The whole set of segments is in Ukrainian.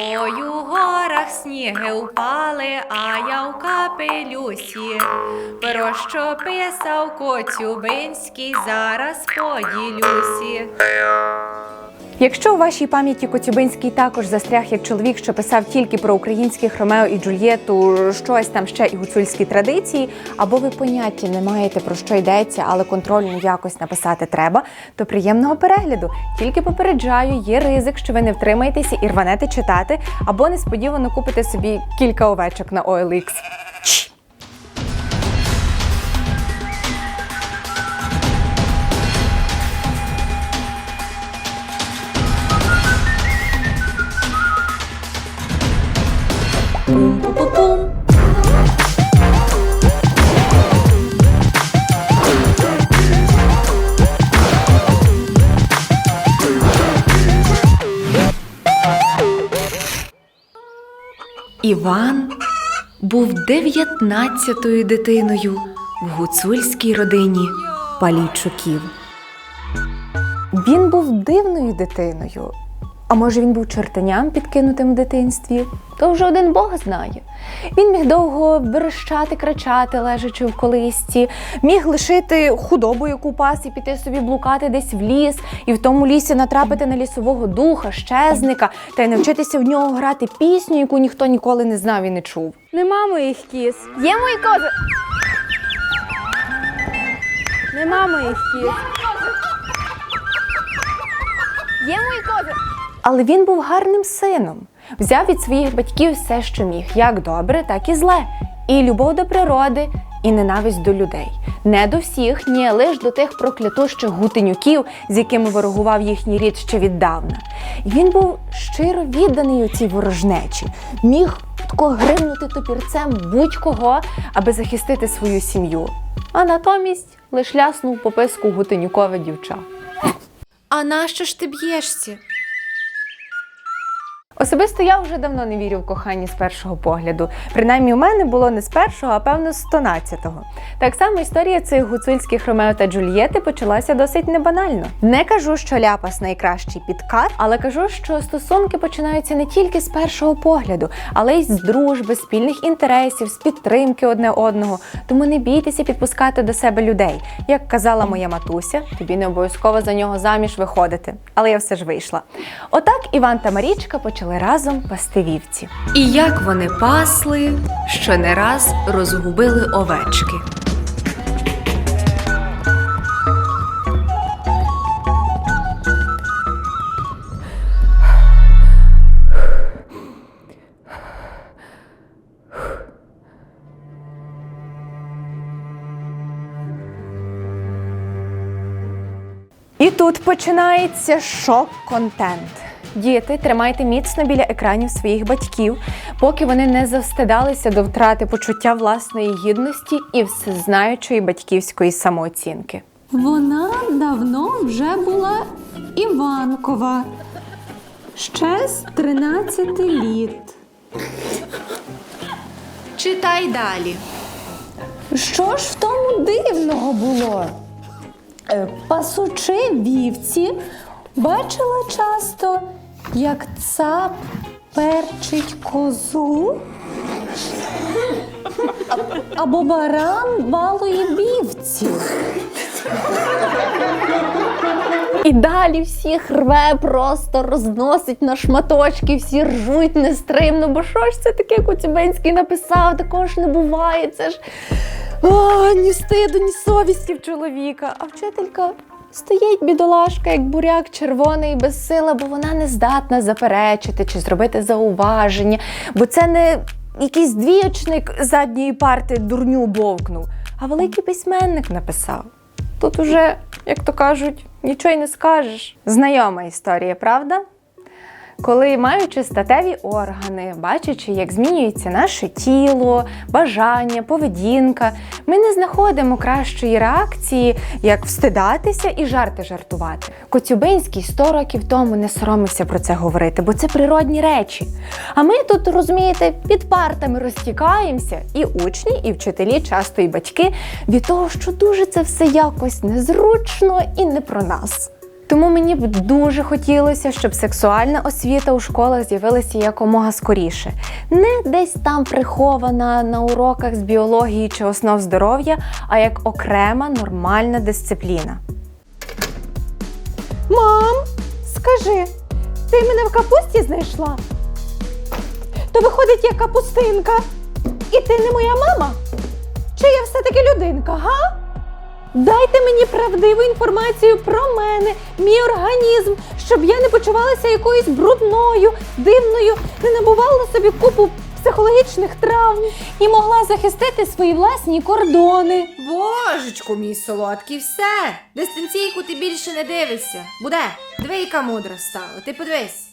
Ой, у горах сніги упали, а я в капелюсі. Про що писав Коцюбинський, зараз поділюсі. Якщо у вашій пам'яті Коцюбинський також застряг як чоловік, що писав тільки про українських Ромео і Джульєту, щось там ще і гуцульські традиції, або ви поняття не маєте про що йдеться, але контрольну якось написати треба, то приємного перегляду. Тільки попереджаю, є ризик, що ви не втримаєтеся і рванете читати, або несподівано купите собі кілька овечок на OLX. Іван був дев'ятнадцятою дитиною в гуцульській родині Палійчуків. Він був дивною дитиною. А може він був чертаням підкинутим в дитинстві? То вже один Бог знає. Він міг довго верещати, кричати, лежачи в колисці, міг лишити худобу, яку пас, і піти собі блукати десь в ліс, і в тому лісі натрапити на лісового духа, щезника, та й навчитися в нього грати пісню, яку ніхто ніколи не знав і не чув. Нема моїх кіз. Є мої кози. Нема моїх кіз. Є мої кози. Але він був гарним сином. Взяв від своїх батьків все, що міг, як добре, так і зле. І любов до природи, і ненависть до людей. Не до всіх, ні, лиш до тих проклятущих гутенюків, з якими ворогував їхній рід ще віддавна. І він був щиро відданий у цій ворожнечі, міг тако гримнути топірцем будь-кого, аби захистити свою сім'ю. А натомість лиш ляснув по писку гутенюкове дівча. А нащо ж ти б'єшся? Особисто я вже давно не вірю в кохання з першого погляду. Принаймні, у мене було не з першого, а певно з 112-го. Так само історія цих гуцульських Ромео та Джульєти почалася досить небанально. Не кажу, що ляпас найкращий підкат, але кажу, що стосунки починаються не тільки з першого погляду, але й з дружби, спільних інтересів, з підтримки одне одного. Тому не бійтеся підпускати до себе людей. Як казала моя матуся, тобі не обов'язково за нього заміж виходити. Але я все ж вийшла. Отак Іван та Марічка почали разом пасти вівці. І як вони пасли, що не раз розгубили овечки. І тут починається шок-контент. Діти, тримайте міцно біля екранів своїх батьків, поки вони не завстидалися до втрати почуття власної гідності і всезнаючої батьківської самооцінки. Вона давно вже була Іванкова. Ще з 13 літ. Читай далі. Що ж в тому дивного було? Е, Пасучи вівці, бачила часто, як цап перчить козу. Або баран балує вівці. І далі всіх рве, просто розносить на шматочки, всі ржуть нестримно. Бо що ж це таке Коцюбинський написав? Такого ж не буває. Це ж о, ні стиду, ні совісті в чоловіка. А вчителька стоїть бідолашка, як буряк червоний, без сила, бо вона не здатна заперечити чи зробити зауваження, бо це не якийсь двіочник задньої парти дурню бовкнув, а великий письменник написав. Тут уже, як то кажуть, нічого й не скажеш. Знайома історія, правда? Коли маючи статеві органи, бачачи, як змінюється наше тіло, бажання, поведінка, ми не знаходимо кращої реакції, як встидатися і жарти жартувати. Коцюбинський 100 років тому не соромився про це говорити, бо це природні речі. А ми тут, розумієте, під партами розтікаємося, і учні, і вчителі, часто і батьки, від того, що дуже це все якось незручно і не про нас. Тому мені б дуже хотілося, щоб сексуальна освіта у школах з'явилася якомога скоріше. Не десь там прихована на уроках з біології чи основ здоров'я, а як окрема нормальна дисципліна. Мам, скажи, ти мене в капусті знайшла? То виходить, я капустинка. І ти не моя мама? Чи я все-таки людинка, га? Дайте мені правдиву інформацію про мене, мій організм, щоб я не почувалася якоюсь брудною, дивною, не набувала собі купу психологічних травм і могла захистити свої власні кордони. Божечку, мій солодкий, все. Дистанційку ти більше не дивишся. Буде. Диви, яка мудра стала. Ти подивись.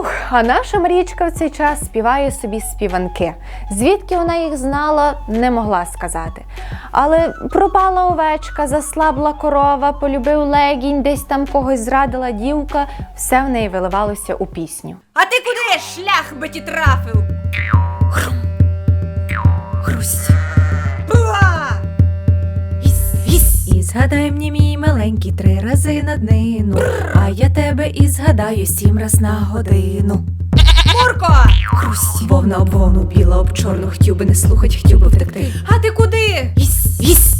Фух, а наша Марічка в цей час співає собі співанки. Звідки вона їх знала, не могла сказати. Але пропала овечка, заслабла корова, полюбив легінь, десь там когось зрадила дівка, все в неї виливалося у пісню. А ти куди шлях би ті трафив? Хрум. Хрусь. Згадай мені, мій маленький, три рази на днину. А я тебе і згадаю сім раз на годину. Мурко! Хрусь. Вовна об вовну, біла об чорну, хотів би не слухать, хотів би втекти. А ти куди? Гіс, гіс.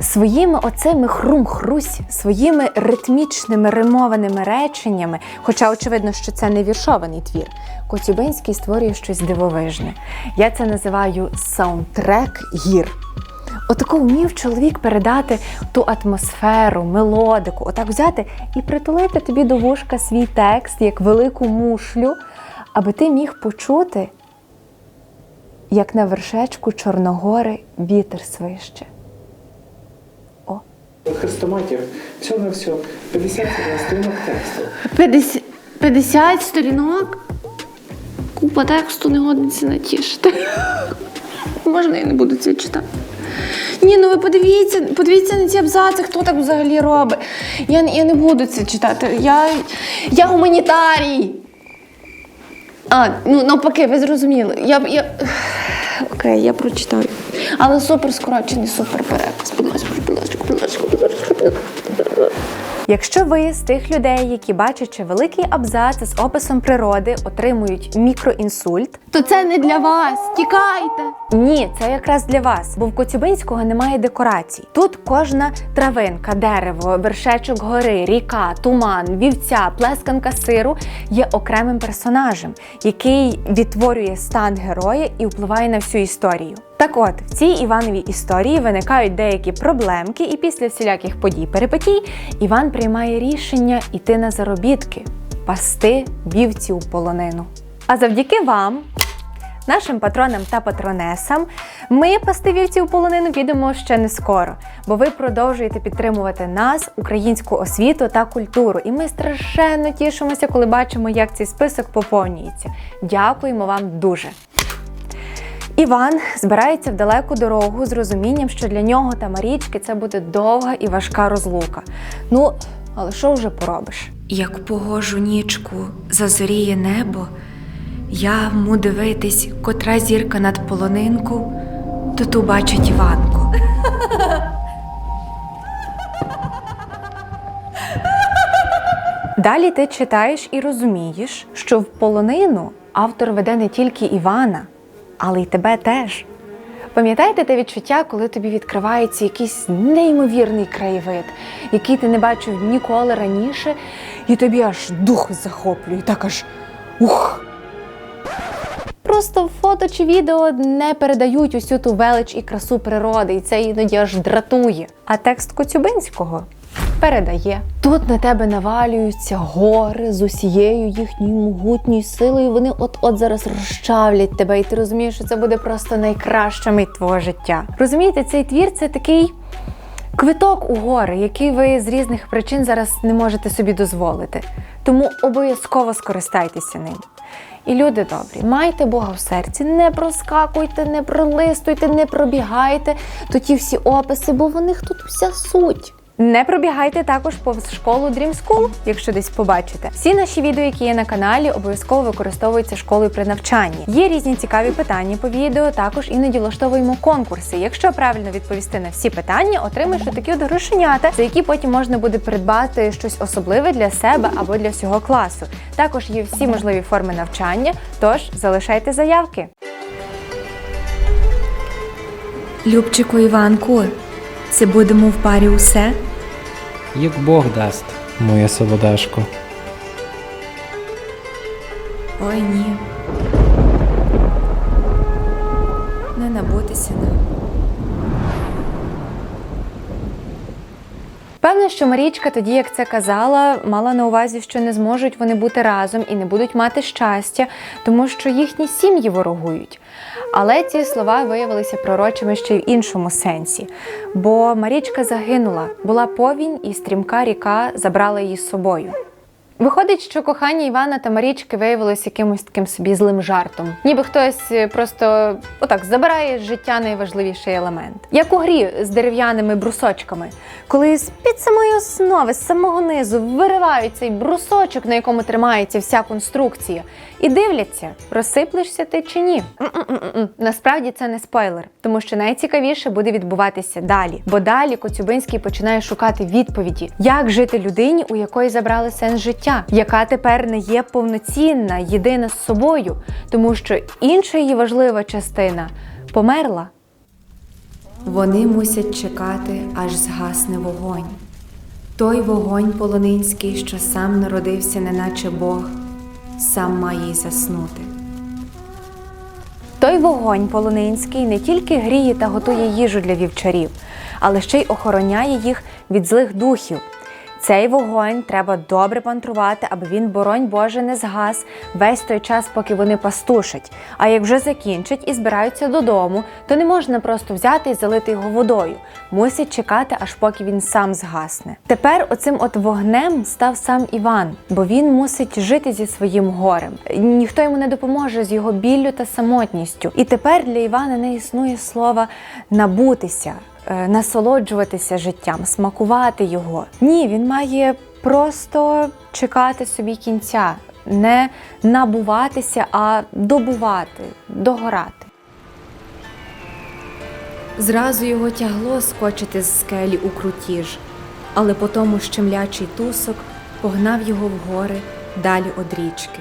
Своїми оцими хрум-хрусь, своїми ритмічними римованими реченнями, хоча очевидно, що це не віршований твір, Коцюбинський створює щось дивовижне. Я це називаю саундтрек гір. Отако вмів чоловік передати ту атмосферу, мелодику, отак взяти і притулити тобі до вушка свій текст як велику мушлю, аби ти міг почути, як на вершечку Чорногори вітер свище. Хрестоматір всього на все 50 сторінок тексту. 50, 50 сторінок. Купа тексту не годиться натішити. Можна я не буду це читати. Ні, ну ви подивіться, подивіться на ці абзаци, хто так взагалі робить. Я, я не буду це читати. Я, я гуманітарій. А, ну навпаки, ви зрозуміли. Я, я... Окей, я прочитаю. Але супер скорочений, супер перепис. Будь ласка, будь ласка, будь ласка, будь ласка, будь ласка. Якщо ви з тих людей, які бачачи великий абзац з описом природи, отримують мікроінсульт, То це не для вас. Тікайте. Ні, це якраз для вас, бо в Коцюбинського немає декорацій. Тут кожна травинка, дерево, вершечок гори, ріка, туман, вівця, плесканка сиру є окремим персонажем, який відтворює стан героя і впливає на всю історію. Так от, в цій Івановій історії виникають деякі проблемки, і після всіляких подій перипетій Іван приймає рішення йти на заробітки, пасти вівці у полонину. А завдяки вам Нашим патронам та патронесам ми пасти вівці у полонину підемо ще не скоро, бо ви продовжуєте підтримувати нас, українську освіту та культуру. І ми страшенно тішимося, коли бачимо, як цей список поповнюється. Дякуємо вам дуже. Іван збирається в далеку дорогу з розумінням, що для нього та Марічки це буде довга і важка розлука. Ну, але що вже поробиш? Як погожу нічку зазоріє небо, я вму дивитись, котра зірка над полонинку, то ту бачить Іванку. Далі ти читаєш і розумієш, що в полонину автор веде не тільки Івана, але й тебе теж. Пам'ятаєте те відчуття, коли тобі відкривається якийсь неймовірний краєвид, який ти не бачив ніколи раніше, і тобі аж дух захоплює, так аж ух. Просто фото чи відео не передають усю ту велич і красу природи, і це іноді аж дратує. А текст Коцюбинського передає. Тут на тебе навалюються гори з усією їхньою могутньою силою. Вони от-от зараз розчавлять тебе, і ти розумієш, що це буде просто найкраща мить твого життя. Розумієте, цей твір це такий. Квиток у гори, який ви з різних причин зараз не можете собі дозволити. Тому обов'язково скористайтеся ним. І люди добрі, майте Бога в серці, не проскакуйте, не пролистуйте, не пробігайте то ті всі описи, бо в них тут вся суть. Не пробігайте також повз школу Dream School, якщо десь побачите. Всі наші відео, які є на каналі, обов'язково використовуються школою при навчанні. Є різні цікаві питання по відео. Також іноді влаштовуємо конкурси. Якщо правильно відповісти на всі питання, отримаєш такі от грошенята, за які потім можна буде придбати щось особливе для себе або для всього класу. Також є всі можливі форми навчання, тож залишайте заявки. Любчику Іванку, це будемо в парі усе? Як Бог дасть, моя солодашко. Ой ні. Не набутися нам. Певно, що Марічка тоді, як це казала, мала на увазі, що не зможуть вони бути разом і не будуть мати щастя, тому що їхні сім'ї ворогують. Але ці слова виявилися пророчими ще й в іншому сенсі. Бо Марічка загинула, була повінь, і стрімка ріка забрала її з собою. Виходить, що кохання Івана та Марічки виявилось якимось таким собі злим жартом. Ніби хтось е, просто отак забирає з життя найважливіший елемент. Як у грі з дерев'яними брусочками, коли з-під самої основи, з самого низу виривають цей брусочок, на якому тримається вся конструкція, і дивляться, розсиплешся ти чи ні. М-м-м-м. Насправді це не спойлер, тому що найцікавіше буде відбуватися далі. Бо далі Коцюбинський починає шукати відповіді, як жити людині, у якої забрали сенс життя, яка тепер не є повноцінна, єдина з собою, тому що інша її важлива частина померла. Вони мусять чекати, аж згасне вогонь. Той вогонь полонинський, що сам народився, неначе Бог, сам має й заснути. Той вогонь полонинський не тільки гріє та готує їжу для вівчарів, але ще й охороняє їх від злих духів. Цей вогонь треба добре пантрувати, аби він, боронь Боже, не згас весь той час, поки вони пастушать. А як вже закінчать і збираються додому, то не можна просто взяти і залити його водою. Мусять чекати, аж поки він сам згасне. Тепер оцим от вогнем став сам Іван, бо він мусить жити зі своїм горем. Ніхто йому не допоможе з його біллю та самотністю. І тепер для Івана не існує слова набутися насолоджуватися життям, смакувати його. Ні, він має просто чекати собі кінця, не набуватися, а добувати, догорати. Зразу його тягло скочити з скелі у крутіж, але потому щемлячий тусок погнав його в гори далі од річки.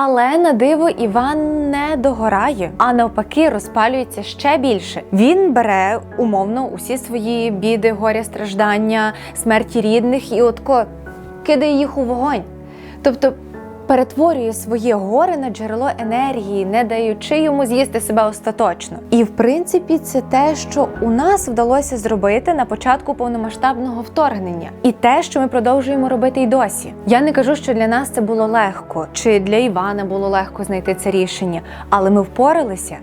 Але на диво Іван не догорає, а навпаки розпалюється ще більше. Він бере умовно усі свої біди, горя, страждання, смерті рідних і отко кидає їх у вогонь. Тобто перетворює своє горе на джерело енергії, не даючи йому з'їсти себе остаточно. І в принципі, це те, що у нас вдалося зробити на початку повномасштабного вторгнення, і те, що ми продовжуємо робити й досі. Я не кажу, що для нас це було легко, чи для Івана було легко знайти це рішення, але ми впоралися.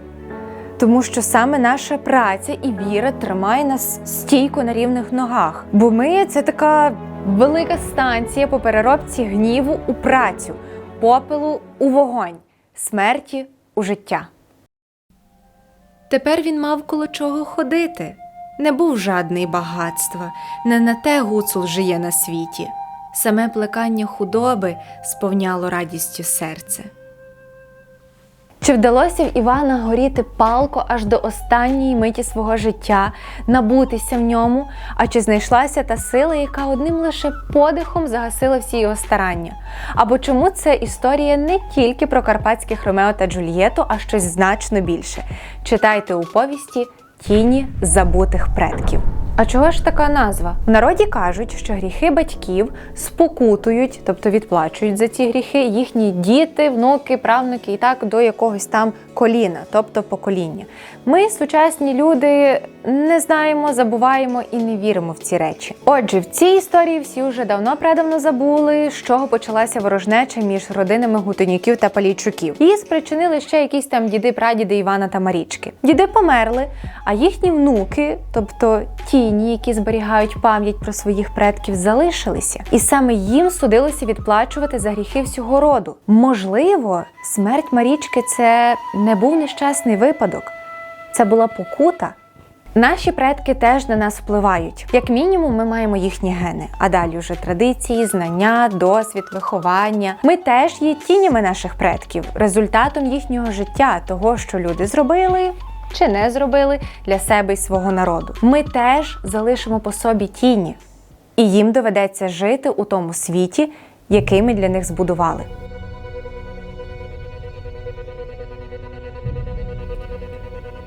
Тому що саме наша праця і віра тримає нас стійко на рівних ногах. Бо ми це така велика станція по переробці гніву у працю, попелу у вогонь, смерті у життя. Тепер він мав коло чого ходити. Не був жадний багатства, не на те гуцул жиє на світі. Саме плекання худоби сповняло радістю серце. Чи вдалося в Івана горіти палко аж до останньої миті свого життя, набутися в ньому? А чи знайшлася та сила, яка одним лише подихом загасила всі його старання? Або чому це історія не тільки про карпатських Ромео та Джульєту, а щось значно більше? Читайте у повісті Тіні забутих предків. А чого ж така назва? В народі кажуть, що гріхи батьків спокутують, тобто відплачують за ці гріхи їхні діти, внуки, правнуки і так до якогось там коліна, тобто покоління. Ми, сучасні люди, не знаємо, забуваємо і не віримо в ці речі. Отже, в цій історії всі вже давно предавно забули, з чого почалася ворожнеча між родинами Гутенюків та Палійчуків. Її спричинили ще якісь там діди, прадіди Івана та Марічки. Діди померли, а їхні внуки, тобто тіні, які зберігають пам'ять про своїх предків, залишилися. І саме їм судилося відплачувати за гріхи всього роду. Можливо, смерть Марічки це не був нещасний випадок. це була покута. Наші предки теж на нас впливають. Як мінімум, ми маємо їхні гени, а далі вже традиції, знання, досвід, виховання. Ми теж є тінями наших предків, результатом їхнього життя, того, що люди зробили. Чи не зробили для себе і свого народу. Ми теж залишимо по собі тіні, і їм доведеться жити у тому світі, який ми для них збудували.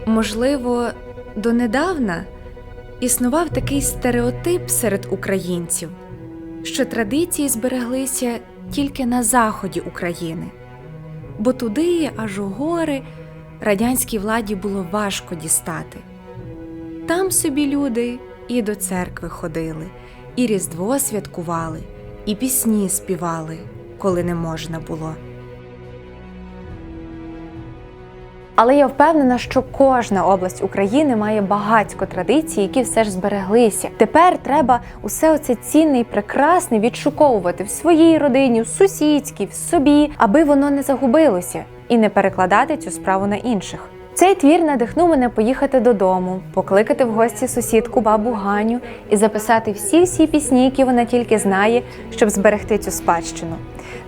Можливо, донедавна існував такий стереотип серед українців, що традиції збереглися тільки на заході України, бо туди, аж у гори, радянській владі було важко дістати. Там собі люди і до церкви ходили, і Різдво святкували, і пісні співали, коли не можна було. Але я впевнена, що кожна область України має багатько традицій, які все ж збереглися. Тепер треба усе оце цінне і прекрасне відшуковувати в своїй родині, в сусідській, в собі, аби воно не загубилося і не перекладати цю справу на інших. Цей твір надихнув мене поїхати додому, покликати в гості сусідку бабу Ганю і записати всі всі пісні, які вона тільки знає, щоб зберегти цю спадщину.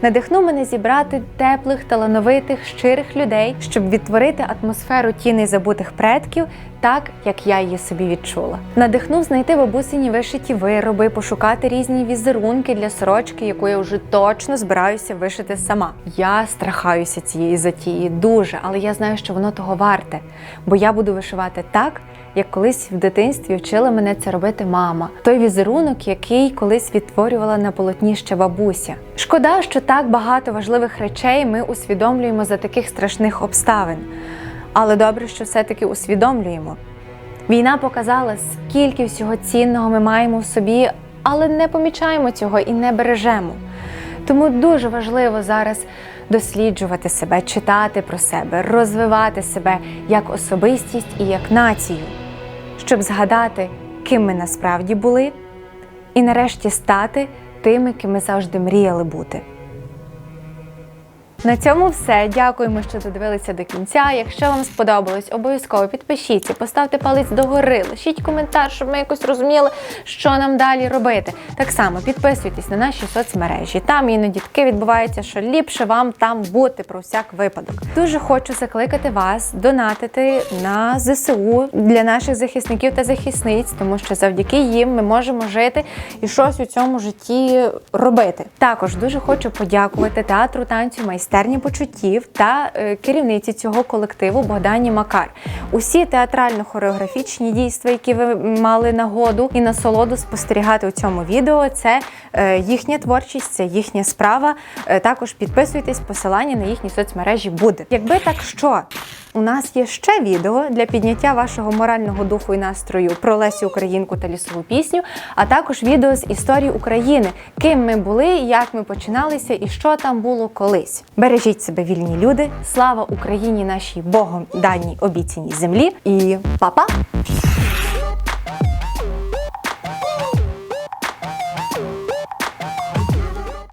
Надихнув мене зібрати теплих, талановитих, щирих людей, щоб відтворити атмосферу тіней забутих предків, так як я її собі відчула. Надихнув знайти бабусині вишиті вироби, пошукати різні візерунки для сорочки, яку я вже точно збираюся вишити сама. Я страхаюся цієї затії дуже, але я знаю, що воно того варте, бо я буду вишивати так. Як колись в дитинстві вчила мене це робити мама, той візерунок, який колись відтворювала на полотні ще бабуся. Шкода, що так багато важливих речей ми усвідомлюємо за таких страшних обставин. Але добре, що все-таки усвідомлюємо. Війна показала, скільки всього цінного ми маємо в собі, але не помічаємо цього і не бережемо. Тому дуже важливо зараз досліджувати себе, читати про себе, розвивати себе як особистість і як націю, щоб згадати, ким ми насправді були, і нарешті стати тими, ким ми завжди мріяли бути. На цьому все. Дякуємо, що додивилися до кінця. Якщо вам сподобалось, обов'язково підпишіться, поставте палець догори, лишіть коментар, щоб ми якось розуміли, що нам далі робити. Так само підписуйтесь на наші соцмережі. Там іноді таке відбувається, що ліпше вам там бути про всяк випадок. Дуже хочу закликати вас донатити на ЗСУ для наших захисників та захисниць, тому що завдяки їм ми можемо жити і щось у цьому житті робити. Також дуже хочу подякувати театру танцю майстерні почуттів та е, керівниці цього колективу Богдані Макар. Усі театрально-хореографічні дійства, які ви мали нагоду і насолоду спостерігати у цьому відео, це е, їхня творчість, це їхня справа. Е, також підписуйтесь, посилання на їхні соцмережі буде. Якби так що. У нас є ще відео для підняття вашого морального духу і настрою про Лесю Українку та лісову пісню, а також відео з історії України, ким ми були, як ми починалися і що там було колись. Бережіть себе, вільні люди! Слава Україні, нашій Богом даній обіцяній землі! І па-па!